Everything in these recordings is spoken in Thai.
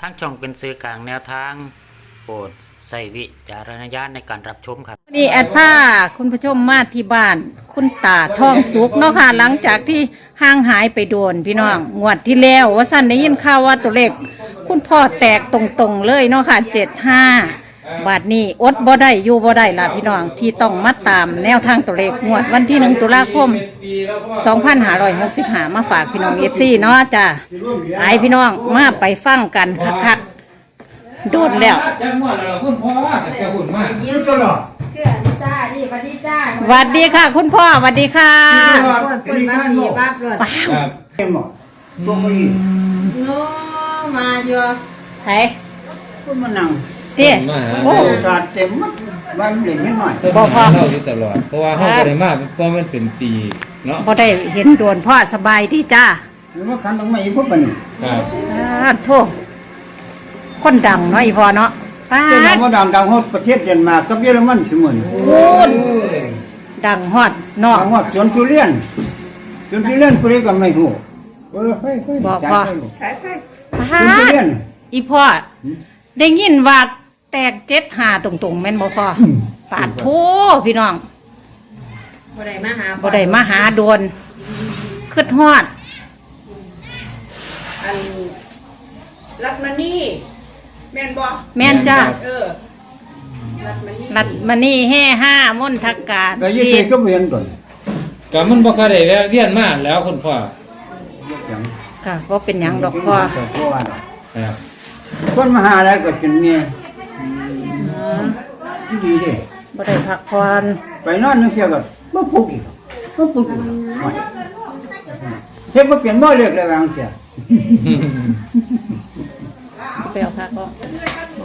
ทั้งช่องเป็นสื่อกลางแนวทาง โปรดใส่วิจารณญาณในการรับชมครับนนี่แอดผ้าคุณผู้ชมมาที่บ้าน คุณตาทองสุกเนาะค่ะหลังจากที่ห่างหายไปโดนพี่น้องงวดที่แล้วว่าสั้นได้ยินข่าวว่าตัวเลขคุณพ่อแตกตรงๆเลยเนาะค่ะเจ็ดห้า บาทนี้อดบ่ได้อยู่บ่ได้ล่ะพี่น้องที่ต้องมาตามแนวทางตัวเลขงวดวันที่หนึ่งตุลาคม2565มาฝากพี่น้องเอฟซีเนาะจ้ะไปพี่น้องมาไปฟังกันคักๆโดนแล้วจังหวะเราคุณพ่อจะหุ่นมากยิ้มตลอดเกือลิซ่าดิสวัสดีจ้าสวัสดีค่ะ คุณพ่อสวัสดีค่ะคนคนมาดีบ้าบรถครับเต็มหมดตัวก็อีกโน้มาเยอะไห้คุณมานั่ง เตี้ยมาหาโอ้โอ้กาดเต็มหมดวันเด็กนิดหน่อยต้นมาหาเราอยู่ตลอด เพราะว่าเขาบ่ได้มาเพราะมันเป็นปีเนาะพอได้เห็นโดนพ่อสบายที่จ้าหรือว่าคันต้องมาอีกพวกมันนี่ครับอ่าโทษคนดังเนาะอีพอเนาะป้าเจ้าหน้าดว่าดังดังฮอดประเทศเดนมาร์กกับเยอรมันสมุนพูนดังฮอดนอก ดังฮอดสวนทุเรียนสวนทุเรียนผู้ใดก็ไม่รู้เออเฮ้ยเฮ้ยบอกว่าจ่ายไปป้าสวนทุดเรียน อีพ่อได้ยินว่า แตกเจ็ดหาตรงๆแม่นบ่พ่ออปาดโทพี่น้องบ่ได้มาหาบ่ได้มาหาโดนคืดฮอด อันรัตมานี่แม่นบ่แม่นจ้าเออรัตมานี่รัดมานี่แห่ห้ามนทักการแต่ยี่ที่สิบก็เวียนก่อนก็มันบ่เคยได้แวะเวียนมาแล้วคุณพ่ออย่างค่ะว่าเป็นหยังดอกพ่อเพราะว่าครับคนมาหาอะไรก็จนเมีย ที่ดีเด้บ่ได้พักผ่อนไปนอนนึกเสียวก็บ่ปลุกอีกบ่ปลุกอีกไม่เฮ็ดบ่เปลี่ยนบ่เลือกเลยว่าจังซี่ไปเอาพักก็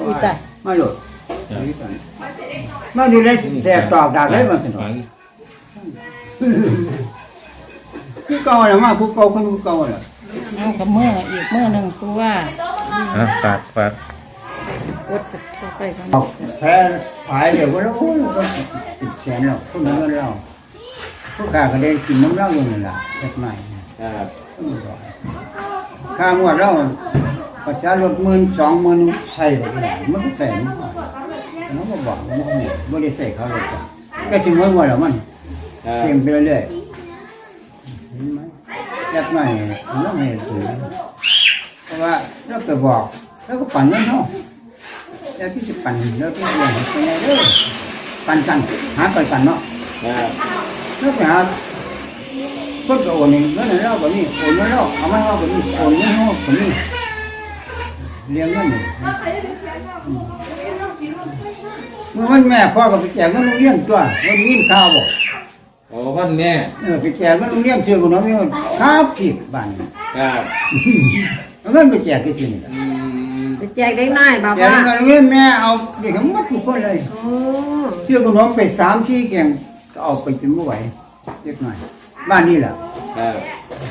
อุ้ยตายมาโลดมาดูเลยแสบตอกดากเลยมันสนุกฝันคือเก่าน่ะมาผู้เก่าคนผู้เก่าน่ะเอากับมืออีกเมื่อหนึ่งตัวว่าอะฝากฝาก กดสักตัวไปกันเอาแพ้ขายเดี๋ยวก็แล้วโอ้ยก็สิบแสนแล้วคนนั้นก็แล้วผู้ค้าก็ได้กินน้ำเหล้าอยู่นั่นล่ะเล็กน้อยครับค่างวดเราประชารถหมื่นสองหมื่นใส่ไปเลยมันก็ใส่มันก็น้องก็บอกว่ามันไม่ได้ใส่เขาเลยจ้ะก็ถึงวันวันแล้วมันครับเสียงไปเรื่อยๆเห็นไหมเล็กน้อยน้องไม่ถือเพราะว่าเราไปบอกแล้วก็ปั่นเงินเนาะ แล้วที่จะปั่นแล้วที่จะเห็นไปไหนเด้อปั่นกันหาปั่นกันเนาะครับแล้วไปหาคนก็โอนเองแล้วไหนเราแบบนี้โอนเงินเราเอามาเราแบบนี้โอนเงินเราแบบนี้เลี้ยงเงินนี่เมื่อวันแม่พ่อก็ไปแจกเงินโรงเรียนตัววันนี้ยินข่าวบอกโอ้วันแม่เออไปแจกเงินโรงเรียนชื่อของน้องนี่ครับผิดบ้านนี่ครับเอาเงินไปแจกที่ที่นี่อืมไป แจกเด็กน้อยบ่าแจกว่าเงินโรงเรียนแม่เอาเด็กทั้งหมดทุกคนเลยโอ้ชื่อของน้องไปสามที่แก่งก็เอาไปจนไม่ไหวเล็กน้อย บ้านนี่แหละครับ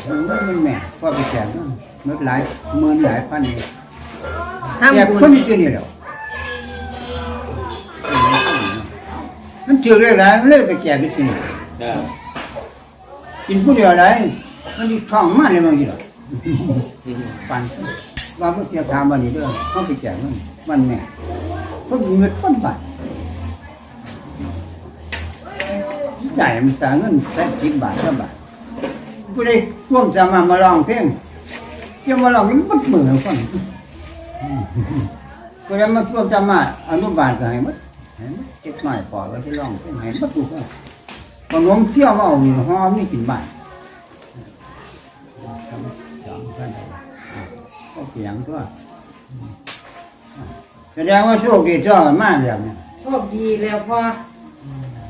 มันแม่ว่าไปแจกเงินเมื่อหลายหมื่นหลายพันนี่ทำแจกบุคนญที่นี่แหล้วมันถือเรื่องอะไรมันเลยไปแจกที่นี่ครับกินผู้เดียวอะไรมันมีท้องมาเลยมันกี่หรอปัน ว่าเมื่อเสียทามวันนี้เด้อเขาไปแจกมันวันแม่คนเงินคนบาทจ่ายมันสาเงินแค่สิบบาทเท่าบาทผู้ใดร่วมสามามาลองเพลงเที่ยวมาลองนี่มันเหมือนคนผู้ใดมาร่วมสามาอนุบาลก็ให้หมัดให้หมัดเจ็บหน่อยพอแล้วที่ลองเพลงให้หมัดถูกต้องบางน้องเที่ยวมาเอาหอมนี่กินบ้านสองพัน เสียงตัวแสดงว่าโชคดีจ้อมากแบบนี้โชคดีแล้วพ่อ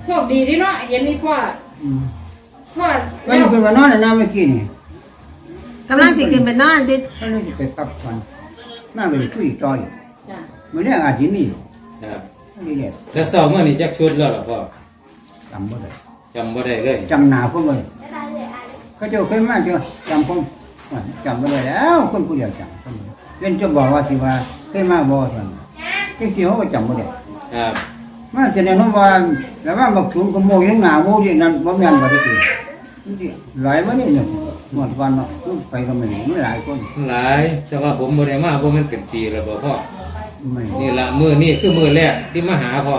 โชคดีที่เนาะเห็นนี่พ่อพ่อวันนี้เป็นวันนอนนะเมื่อกี้นี่กำลังสิขึ้นไปนอนติวันนี้จะไปปรับฟันน่าไปคุยต่อยจ้ะมื่อนี้อาจจะมีครับนี่เนี่ยแล้วสอบเมื่อนี้จักชุดแล้วเหรอพ่อจำบ่ได้จำบ่ได้เลยจำหนาพวกมันเขาเจ้าเคยมาเจ้าจำผม จำบ่ได้แล้วคนผู้เดียวจำคนเล่นจะบอกว่าสิว่าเคยมาบ่ท่านจริงๆเขาก็จำบ่ได้ครับมาแสดงว่าแล้วว่าบักถุนก็โมยังหนาโมที่นั่นบ่แม่นบ่ได้คือนี่สิหลายวันนี่เนี่ยหมดวันเนาะไปก็ไม่ไม่หลายคนหลาย แต่ว่าผมบ่ได้มาบ่แม่นเป็นปีแล้วบ่พ่อไม่นี่ละมื้อนี้คือมื้อแรกที่มาหาพ่อ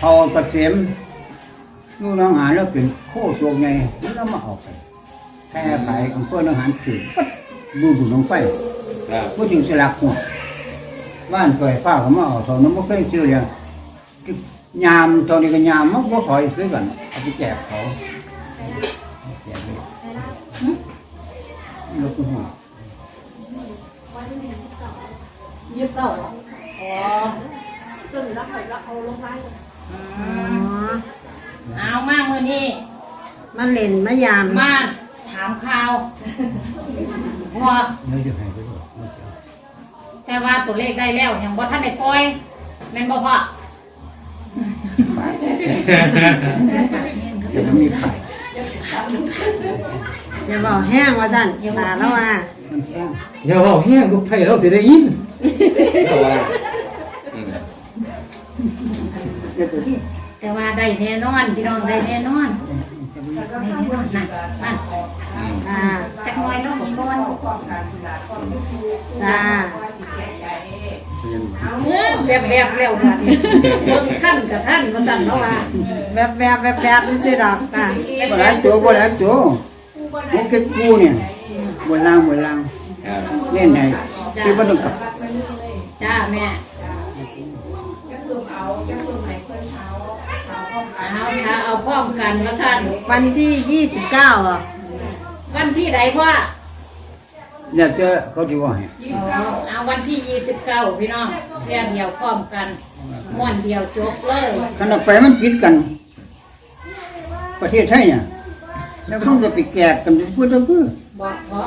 เอากระเสียมนู่นน้องหาแล้วเป็นโคตรวงไงแล้วมาเอาไป แค่ไปอำเภอน้องหานถือปั๊บดูดูน้องไฟครับผู้จึงสลักหัวบ้านเคยป้าเขามาเอาตอนนั้นไม่เคยซื้อเลยยามตอนนี้ก็ยามมันก็ถอยซื้อกันเอาไปแจกเขาแจกเลยแล้วก็หัวยี่สิบเก้าอ๋อเอามามือนี้มันเล่นมายามมา ถามข่าวพอเนื้อจะหายไปด้วยแต่ว่าตัวเลขได้แล้วยังบ่ท่านได้ปล่อยแม่นบ่พ่อเดี๋ยวมันมีไข่อย่าบอกแห้งว่าสั่นตาแล้วว่ามันแห้งอย่าเว้าแห้งลูกไผเราสิได้ยินเพราะว่าอืมเดี๋ยวตัวที่แต่ว่าได้แน่นอนพี่น้องได้แน่นอน ได้แน่นอนนั่นนั่นอ่าจักน่อยน้องกับก้อนจ้าเออแบบแบบแล้วบัดนี้เบิ่งท่านกับท่านมาสั่นแล้วว่าแบบแบบแบบแบบๆซื่อๆดอกค่ะบ่หลายตัวบ่หลายตัวมันเก็บกูเนี่ยบนล่างบนล่างครับเล่นไหนที่บ่ต้องกลับจ้าแม่ เอาถ้าเอาพร้อมกันมาสั่นวันที่ยี่สิบเก้าอะวันที่ใดพ่อเนี่ยเจอเขาที่ว่าให้เอาวันที่ยี่สิบเก้าพี่น้องเรียนเดียวพร้อมกันม้วนเดียวจบเลยขณะไปมันผิดกัน ประเทศไทยเนี่ยแล้วเพิ่งจะไปแกะกันจะพูดจะพูดบอกเพราะ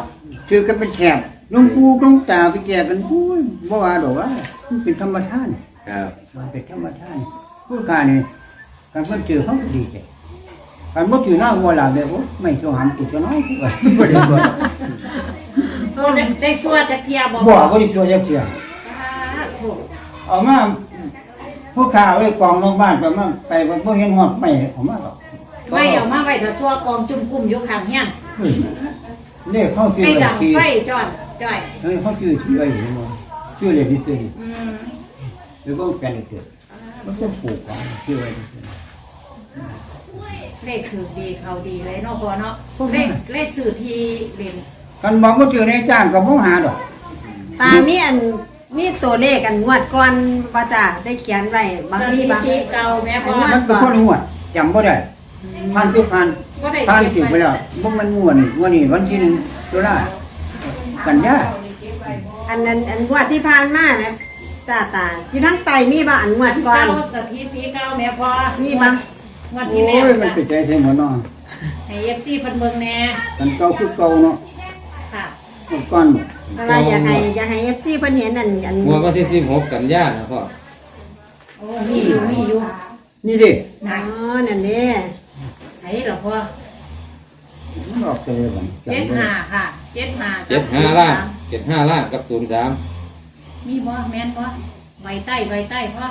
คือกันเป็นแถบหลวงปู่หลวงตาไปแกะกันพูดบ่ว่าดอกว่ามันเป็นธรรมชาติครับมันเป็นธรรมชาติผู้การนี่ การเพิ่นเจอเขาก็ดีใจการบ่ถือหน้าวัวหลาแบบโอ้ไม่โซหามกูจะน้อยกูว่าบ่ได้บ่ก็ได้ได้สวดจากเทียบอกบ่บ่ได้ช่วยจักเที่ยเอามาผู้ข่าวไว้กองโรงพยาบาลไปมาไปบ่เห็นฮอดไม่เอามาหรอกไม่เอามาไว้ถ้าชั่วกองจุ่มกุ้มอยู่ข้างเฮียนเฮ้ยเนี่ยเขาซื้อให้ไว้ดังที่ไฟจ้อนจ้อยเฮ้ยเขาซื้อที่ไว้อยู่มั้งซื้อเลยที่ซื้ออืมแล้วก็แปลงเกิดมันก็ปลูกไว้ซื้อไว้ที่ซื้อ เลขคือดีเขาดีเลยเนาะพอเนาะเลขเลขสื่อที่เรียนกันบอกว่าเจอในจ้างก็บ่หาดอกตามีอันมีตัวเลขอันงวดก่อนว่าจ้าได้เขียนไว้บางสทีถิบาง ติเก่าแม่พอ มันก็คนงวดจำบ่ได้ผ่านที่ผ่านก็ได้ผ่านเก็ถึงบไปไว้แล้วบ่มันงวดนี่งวดนี้วันที่หนึ่งตุลากันยาอันนั้นอันงวดที่ผ่านมาแม่จ้าตาอยู่ทั้งไตมีบ่อันงวดก่อน เก่าสถิติเก่าแม่พอมีบ่ง วันโอ้ที่แล้วยมันจ้ะไปใจใส่หมดเนาะให้เอฟซีเพิ่นเบิ่งแน่กันเก่าคือเก่าเนาะค่ะหมดก่อนอะไรอยากให้อยากให้เอฟซีเพิ่นเห็นอันอันงวดวันที่16กันยายนนะพ่อโอ้มีอยู่มีอยู่นี่ดิไหนอ๋อนั่นเด้ใส่เหรอพ่อมันออกใจเลยบัดเจ็ดจำบ่ห้าได้ค่ะเจ็ดห้า75ล้าน75ล้านกับ03มีบ่แม่นบ่ใบใต้ใบใต้พ่อ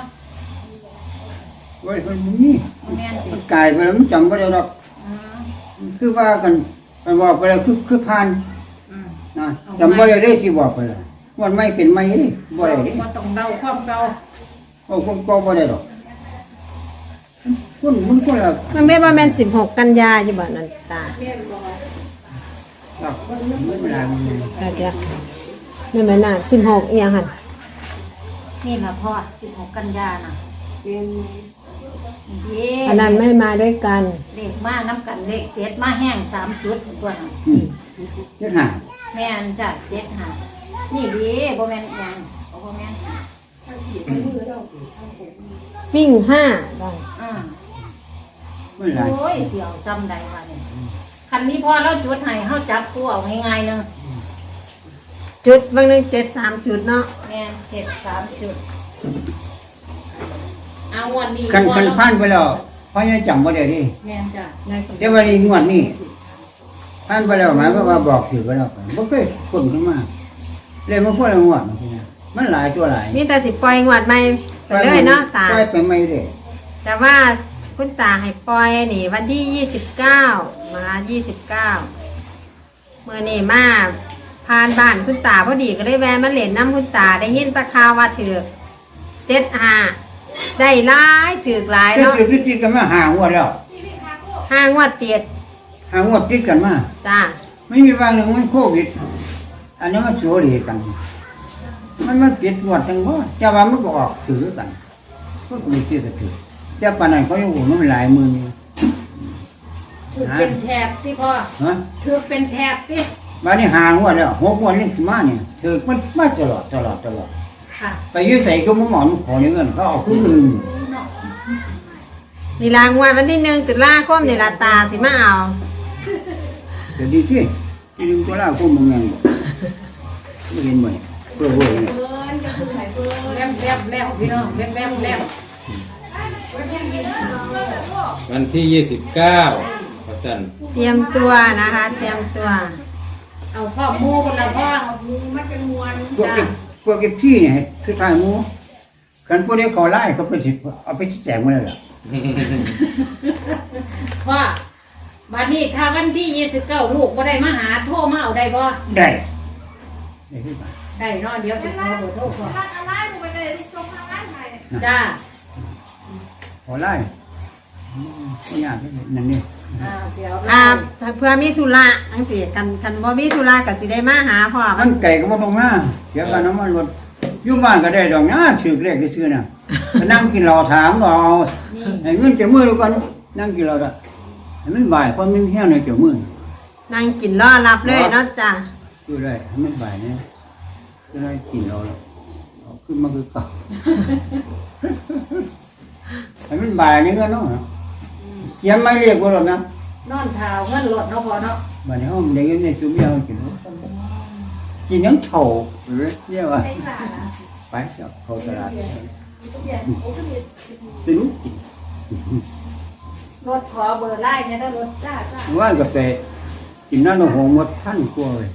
ไว้มันนี่บ่แม่นสิมันกลายไปแล้วมันจำบ่ได้ดอกอืมคือว่ากันมันบอกไปแล้วคือคือผ่านอืมนะจำบ่ได้เลยที่บอกไปแล้วมันไม่เป็นไม่นี่บ่ได้เด้บ่ต้องเดาความเก่าโอ้คนก็บ่ได้ดอกคนมันคนละมันไม่ว่าแม่นสิบหกกันยาอยู่บ่นั่นตาดอกมันเวลามันเดี๋ยวเดี๋ยวนี่แม่นน่ะสิบหกอีหยังหั่นนี่ล่ะพ่อ16 กันยาน่ะเย้ อันนั้นไม่มาด้วยกัน เลขมาน้ำกันเลขเจ็ดมาแห้งสามจุดตัวนั้นอืมเจ็ดห้าแม่นจ้ะเจ็ดห้านี่ดีบ่แม่นอีหยังบ่แม่นวิ่งห้าได้อืมเวลาโอ้ยเสียวจำได้ว่าเนี่ยคันนี้พอเราจุดให้เฮาจับคู่เอาง่ายๆหนึงจุดบางหนึงเจ็ดสามจุดเนาะแม่นเจ็ดสามจุดเอางวดนี้คันพอคันเราผ่านไปแล้วเพราะยังจำบ่ได้ดิแม่นจ้ะแต่ว่านี้งวดนี้ผ่านไปแล้วหมายก็ว่าบอกถือไปแล้วบ่เคยคนขึ้นมาเลยมาพูดละงวดมันสินะมันหลายตัวหลายนี่แต่สิปล่อยงวดใหม่ไปเลยเนาะตา ปล่อยไปไม่ได้แต่ว่าคุณตาให้ปล่อยนี่ วันที่ยี่สิบเก้ามายี่สิบเก้าเมื่อนี่มาผ่านบ้านคุณตาพอดีก็เลยแวะมาเล่นน้ำคุณตาได้ยินตะคาวว่าถือเจ็ดห้า ได้หลายถือหลายเจ้าเนาะจุดติดกันมาหางวดแล้วห้างวดเตียดหางวดติดกันมาจ้าไม่มีวันหนึ่งมันโควิดอันนี้มันโซเดีกัน มันมันปิดงวดทั้งหมดแต่ว่ามันก็ออกถือกันก็มีที่จะถือแต่ปานนั้นเขายังโอ้มันหลายหมื่นอยู่ถือเป็นแถบที่พ่อฮะถือเป็นแถบที่มานี่หางวดแล้วหกงวดนี่มาเนี่ยถือมันมาตลอดตลอดตลอด ค่ะไปยื้อใส่ก็มึงหมอนขอเงินเขาเอาคืนนี่ลางวดวันที่หนึ่งตุลาคมนี่ละตาสิมาเอาจะดีที่ที่ดึงตัวล่าคุ้มมึงยังบอกไม่เห็นไหมเพื่อเว้ยเนี่ยแลมแลมแลมพี่น้องแลมแลมแลมวันที่ยี่สิบเก้าพอสันเตรียมตัวนะคะ เตรียมตัว เอาข้อมูลคนละพ่อพวกเก็บ พวกเก็บพี่เนี่ยคือทายหมูกันพวกนี้เขาไล่เขาไปสิเอาไปชี้แจงมาเลยล่ะพ่อบัดนี้ถ้าวันที่ยี่สิบเก้าลูกก็ได้มาหาโทรมาเอาได้บ่ได้ได้ที่บ้านได้เนาะเดี๋ยวสิขอเบอร์โทรพ่อจ้าเขาไล่อืมไม่ยากเลยนั่นนี่ อ่าเสียวอ่าถ้าเพื่อมีธุระทั้งสี่กันกันบ่มีธุระก็สิได้มาหาพ่อมัมันนไก่ก็มาตรงหน้าเดี๋ยวกันน้ำมันรถอยุ่บ้านก็ได้ดอกนะถือเลขที่ซื้อน่ะไปนั่งกินเหล้าถามก็เอานี่ให้เงินจะมือแล้วกันนั่งกินเหล้าได้ให้มันบ่ายเพราะมันแห้งในจะมือ นั่งกินรอรับเลยเนาะจ้ะดูได้ให้มันบ่ายเนี่ยจะได้กินเราแล้วเอาขึ้นมาคือเก่าให้มันบ่ายนี่ก็เนาะเขียนไม่เรียกว่าหรอกนะนอนเท้าเงินรถเนาะพ่อเนาะบัดนี้ห้องเด็กในซุ้มยาวกินกินยังเฉาหรือเนี่ยว่าไปเจ้าเขาตลาดสนุกจริงรถขอเบอร์ไล่เนี่ยถ้ารถจ้าจ้าว่านกาแฟกินน้ำนมหงหมดท่านกลัวเลย